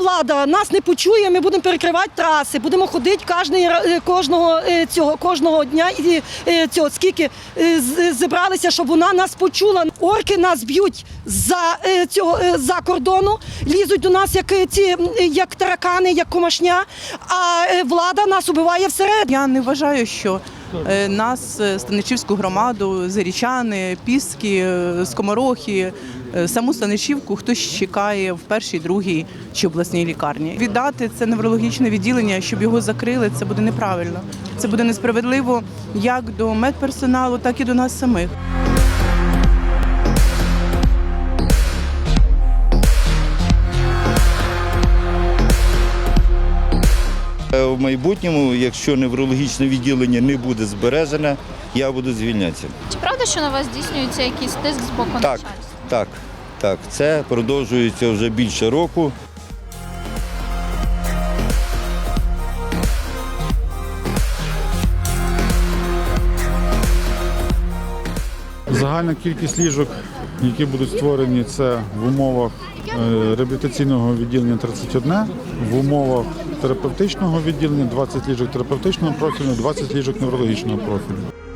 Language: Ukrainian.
влада нас не почує, ми будемо перекривати траси, будемо ходити е, кожного е, цього кожного дня і е, цього скільки зібралися, щоб вона нас почула. Орки нас б'ють за цього за кордону, лізуть до нас як ці як таракани, як комашня. А влада нас убиває всередині. Я не вважаю, що нас, е, Станичівську громаду, Зарічани, Піски, е, Скоморохи, е, саму Станичівку хтось чекає в першій, другій чи обласній лікарні. Віддати це неврологічне відділення, щоб його закрили, це буде неправильно. Це буде несправедливо як до медперсоналу, так і до нас самих. В майбутньому, якщо неврологічне відділення не буде збережене, я буду звільнятися. Чи правда, що на вас здійснюється якийсь тиск з боку Так, начальства? так, так. Це продовжується вже більше року. Загальна кількість ліжок, які будуть створені, це в умовах е, реабілітаційного відділення 31, в умовах терапевтичного відділення 20 ліжок терапевтичного профілю, 20 ліжок неврологічного профілю.